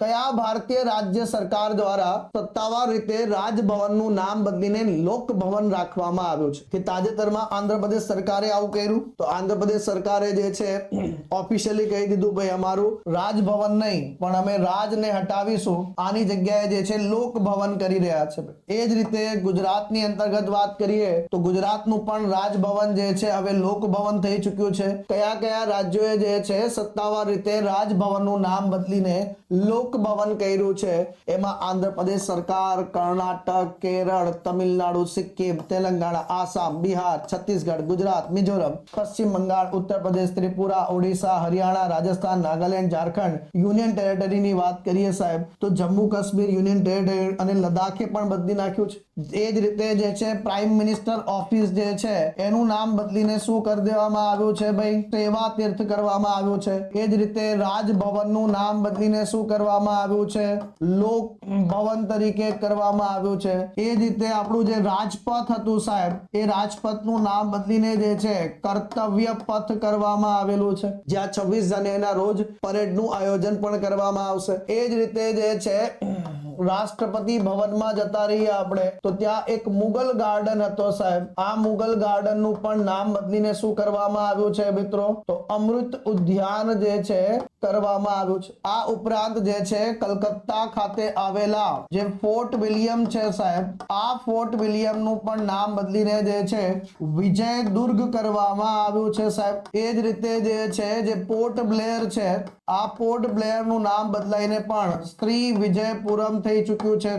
કયા ભારતીય રાજ્ય સરકાર દ્વારા સત્તાવાર રીતે રાજભવનનું નામ બદલીને લોકભવન રાખવામાં આવ્યું છે? કે તાજેતરમાં આંધ્રપ્રદેશ સરકારે આવું કર્યું? તો આંધ્રપ્રદેશ સરકારે જે છે ઓફિશિયલી કહી દીધું, ભાઈ, અમારું રાજભવન નહીં, પણ અમે રાજને હટાવીશું. આની જગ્યાએ જે છે, લોકભવન કરી રહ્યા છે. એ જ રીતે ગુજરાતની અંતર્ગત વાત કરીએ, તો ગુજરાતનું પણ રાજભવન જે છે, હવે લોકભવન થઈ ચૂક્યું છે. કયા કયા રાજ્યોએ જે છે, સત્તાવાર રીતે રાજભવનનું નામ બદલીને લોકભવન કર્યું છે. એમાં આંધ્રપ્રદેશ સરકાર, કર્ણાટક, કેરળ, તમિલનાડુ, સિક્કિમ, તેલંગાણા, આસામ, બિહાર, છત્તીસગઢ, ગુજરાત, મિઝોરમ, પશ્ચિમ બંગાળ ઉત્તર પ્રદેશ ત્રિપુરા, ઓડિશા, હરિયાણા, રાજસ્થાન, નાગાલેન્ડ, ઝારખંડ યુનિયન ટેરેટરીની વાત કરીએ સાહેબ, તો જમ્મુ કાશ્મીર યુનિયન ટેરેટરી અને લદ્દાખે પણ બદલી નાખ્યું છે. એ જ રીતે જે છે, પ્રાઇમ મિનિસ્ટર ઓફિસ જે છે, એનું નામ બદલીને શું કરી દેવામાં આવ્યું છે ભાઈ? સેવા તીર્થ કરવામાં આવ્યું છે. એ જ રીતે રાજભવનનું નામ બદલીને શું કરવામાં આવ્યું છે લોક ભવન તરીકે કરવામાં આવ્યું છે. એ જ રીતે આપણું જે રાજપથ હતું સાહેબ, એ રાજપથનું નામ બદલીને જે છે, કર્તવ્ય પથ કરવામાં આવેલું છે. જ્યાં છવ્વીસ જાન્યુઆરીના રોજ પરેડનું આયોજન પણ કરવામાં આવશે. એ જ રીતે જે છે રાષ્ટ્રપતિ ભવનમાં જતા રહીએ આપણે. તો ત્યાં એક મુગલ ગાર્ડન હતો સાહેબ. આ મુગલ ગાર્ડનનું પણ નામ બદલીને શું કરવામાં આવ્યું છે મિત્રો? તો અમૃત ઉદ્યાન જે છે, કરવામાં આવ્યું છે. આ ઉપરાંત જે છે, કલકત્તા ખાતે આવેલા જે ફોર્ટ વિલિયમ છે સાહેબ, આ ફોર્ટ વિલિયમનું પણ નામ બદલીને જે છે, વિજય દુર્ગ કરવામાં આવ્યું છે સાહેબ. એ જ રીતે જે છે, જે પોર્ટ બ્લેર છે, આ પોર્ટ બ્લેરનું નામ બદલાઈને પણ શ્રી વિજયપુરમ થઈ ચૂક્યું છે